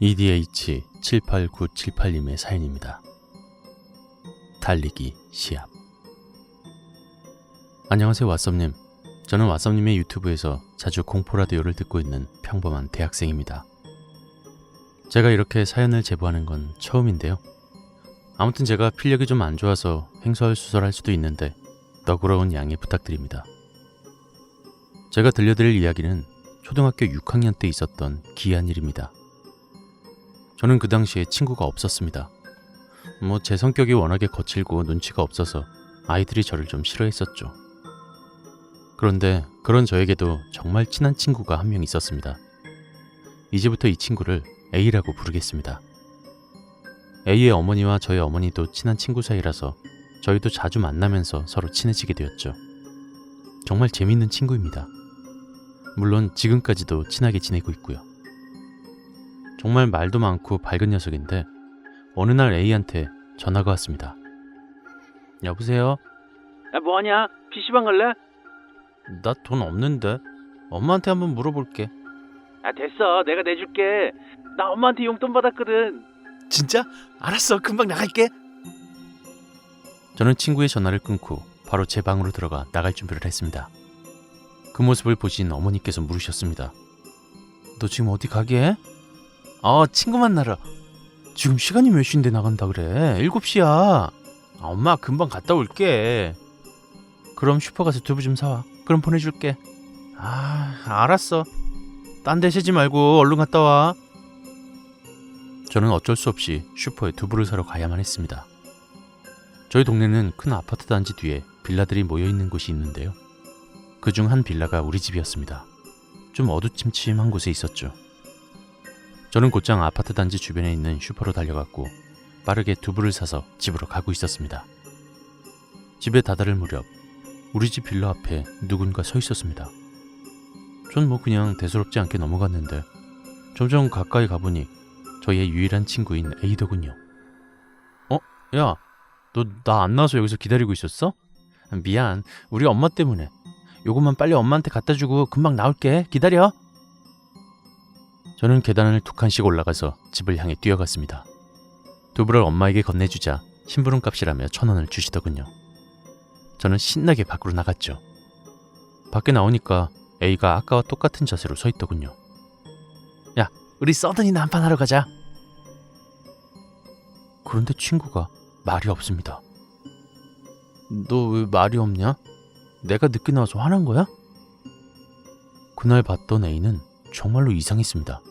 EDH78978님의 사연입니다. 달리기 시합. 안녕하세요, 왓썸님. 저는 왓썸님의 유튜브에서 자주 공포라디오를 듣고 있는 평범한 대학생입니다. 제가 이렇게 사연을 제보하는 건 처음인데요. 아무튼 제가 필력이 좀 안 좋아서 횡설수설할 수도 있는데 너그러운 양해 부탁드립니다. 제가 들려드릴 이야기는 초등학교 6학년 때 있었던 기이한 일입니다. 저는 그 당시에 친구가 없었습니다. 뭐 제 성격이 워낙에 거칠고 눈치가 없어서 아이들이 저를 좀 싫어했었죠. 그런데 그런 저에게도 정말 친한 친구가 한 명 있었습니다. 이제부터 이 친구를 A라고 부르겠습니다. A의 어머니와 저희 어머니도 친한 친구 사이라서 저희도 자주 만나면서 서로 친해지게 되었죠. 정말 재밌는 친구입니다. 물론 지금까지도 친하게 지내고 있고요. 정말 말도 많고 밝은 녀석인데 어느 날 A한테 전화가 왔습니다. 여보세요? 야, 뭐하냐? PC방 갈래? 나 돈 없는데 엄마한테 한번 물어볼게. 아, 됐어. 내가 내줄게. 나 엄마한테 용돈 받았거든. 진짜? 알았어. 금방 나갈게. 저는 친구의 전화를 끊고 바로 제 방으로 들어가 나갈 준비를 했습니다. 그 모습을 보신 어머니께서 물으셨습니다. 너 지금 어디 가게? 아, 친구 만나러. 지금 시간이 몇 시인데 나간다 그래? 7시야. 아, 엄마 금방 갔다 올게. 그럼 슈퍼 가서 두부 좀 사와. 그럼 보내줄게. 아, 알았어. 딴 데 세지 말고 얼른 갔다 와. 저는 어쩔 수 없이 슈퍼에 두부를 사러 가야만 했습니다. 저희 동네는 큰 아파트 단지 뒤에 빌라들이 모여 있는 곳이 있는데요. 그 중 한 빌라가 우리 집이었습니다. 좀 어두침침한 곳에 있었죠. 저는 곧장 아파트 단지 주변에 있는 슈퍼로 달려갔고 빠르게 두부를 사서 집으로 가고 있었습니다. 집에 다다를 무렵 우리 집 빌라 앞에 누군가 서 있었습니다. 전 뭐 그냥 대수롭지 않게 넘어갔는데 점점 가까이 가보니 저희의 유일한 친구인 A더군요. 어? 야, 너 나 안 나와서 여기서 기다리고 있었어? 미안, 우리 엄마 때문에. 요것만 빨리 엄마한테 갖다 주고 금방 나올게. 기다려. 저는 계단을 두 칸씩 올라가서 집을 향해 뛰어갔습니다. 두부를 엄마에게 건네주자 심부름 값이라며 천 원을 주시더군요. 저는 신나게 밖으로 나갔죠. 밖에 나오니까 A가 아까와 똑같은 자세로 서 있더군요. 야, 우리 서든이나 한판 하러 가자. 그런데 친구가 말이 없습니다. 너 왜 말이 없냐? 내가 늦게 나와서 화난 거야? 그날 봤던 A는 정말로 이상했습니다.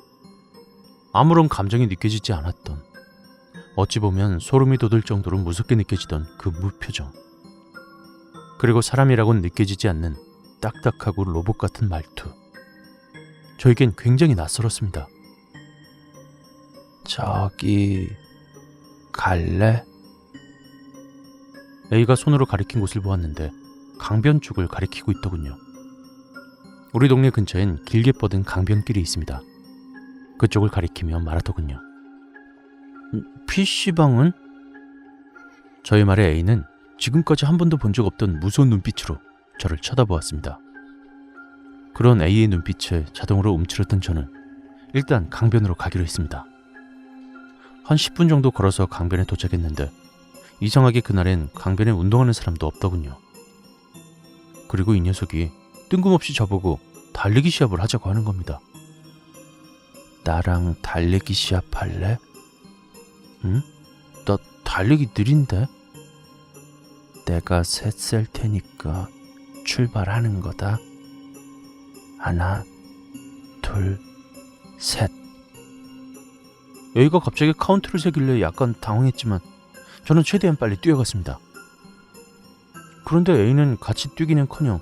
아무런 감정이 느껴지지 않았던, 어찌 보면 소름이 돋을 정도로 무섭게 느껴지던 그 무표정. 그리고 사람이라고는 느껴지지 않는 딱딱하고 로봇 같은 말투. 저에겐 굉장히 낯설었습니다. 저기 갈래? A가 손으로 가리킨 곳을 보았는데 강변 쪽을 가리키고 있더군요. 우리 동네 근처엔 길게 뻗은 강변길이 있습니다. 그쪽을 가리키며 말하더군요. PC방은? 저의 말에 A는 지금까지 한 번도 본 적 없던 무서운 눈빛으로 저를 쳐다보았습니다. 그런 A의 눈빛에 자동으로 움츠렸던 저는 일단 강변으로 가기로 했습니다. 한 10분 정도 걸어서 강변에 도착했는데 이상하게 그날엔 강변에 운동하는 사람도 없더군요. 그리고 이 녀석이 뜬금없이 저보고 달리기 시합을 하자고 하는 겁니다. 나랑 달리기 시합 할래? 응? 나 달리기 느린데? 내가 셋 셀 테니까 출발하는 거다. 하나, 둘, 셋. 여기가 갑자기 카운트를 세길래 약간 당황했지만 저는 최대한 빨리 뛰어갔습니다. 그런데 A는 같이 뛰기는커녕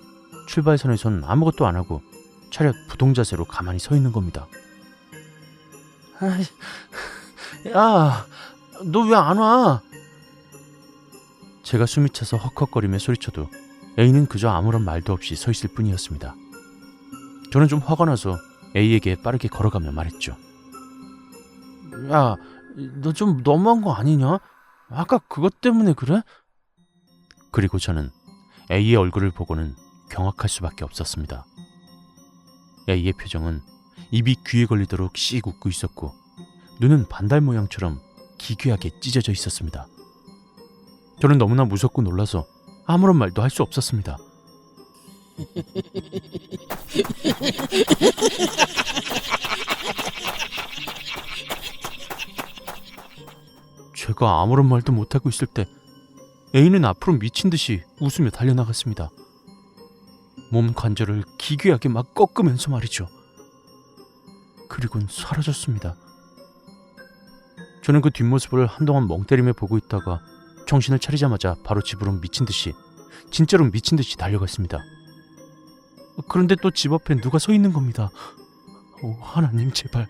출발선에선 아무것도 안 하고 차렷 부동 자세로 가만히 서 있는 겁니다. 야, 너 왜 안 와? 제가 숨이 차서 헉헉거리며 소리쳐도 A는 그저 아무런 말도 없이 서 있을 뿐이었습니다. 저는 좀 화가 나서 A에게 빠르게 걸어가며 말했죠. 야, 너 좀 너무한 거 아니냐? 아까 그것 때문에 그래? 그리고 저는 A의 얼굴을 보고는 경악할 수밖에 없었습니다. A의 표정은 입이 귀에 걸리도록 씩 웃고 있었고 눈은 반달 모양처럼 기괴하게 찢어져 있었습니다. 저는 너무나 무섭고 놀라서 아무런 말도 할 수 없었습니다. 제가 아무런 말도 못하고 있을 때 A는 앞으로 미친 듯이 웃으며 달려나갔습니다. 몸 관절을 기괴하게 막 꺾으면서 말이죠. 그리곤 사라졌습니다. 저는 그 뒷모습을 한동안 멍 때리며 보고 있다가 정신을 차리자마자 바로 집으로 미친 듯이 진짜로 미친 듯이 달려갔습니다. 그런데 또 집 앞에 누가 서 있는 겁니다. 오, 하나님 제발.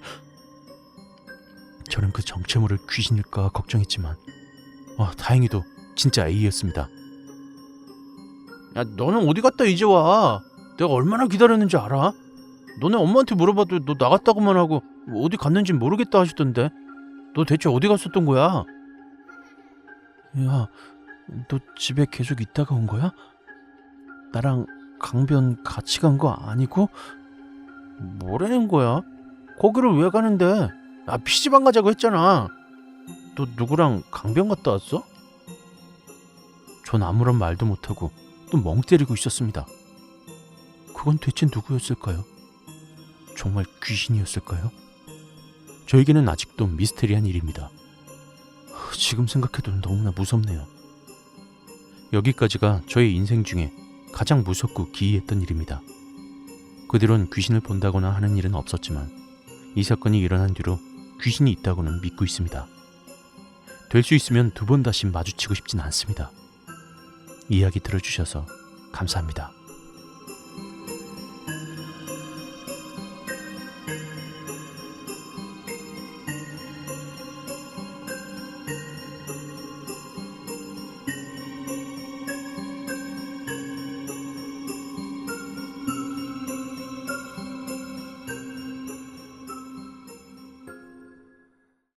저는 그 정체모를 귀신일까 걱정했지만 와 다행히도 진짜 A였습니다. 야 너는 어디 갔다 이제 와? 내가 얼마나 기다렸는지 알아? 너네 엄마한테 물어봐도 너 나갔다고만 하고 어디 갔는지 모르겠다 하시던데 너 대체 어디 갔었던 거야? 야, 너 집에 계속 있다가 온 거야? 나랑 강변 같이 간 거 아니고? 뭐라는 거야? 거기를 왜 가는데? 아, PC방 가자고 했잖아. 너 누구랑 강변 갔다 왔어? 전 아무런 말도 못하고 또 멍 때리고 있었습니다. 그건 대체 누구였을까요? 정말 귀신이었을까요? 저에게는 아직도 미스테리한 일입니다. 지금 생각해도 너무나 무섭네요. 여기까지가 저의 인생 중에 가장 무섭고 기이했던 일입니다. 그 뒤론 귀신을 본다거나 하는 일은 없었지만 이 사건이 일어난 뒤로 귀신이 있다고는 믿고 있습니다. 될 수 있으면 두 번 다시 마주치고 싶진 않습니다. 이야기 들어주셔서 감사합니다.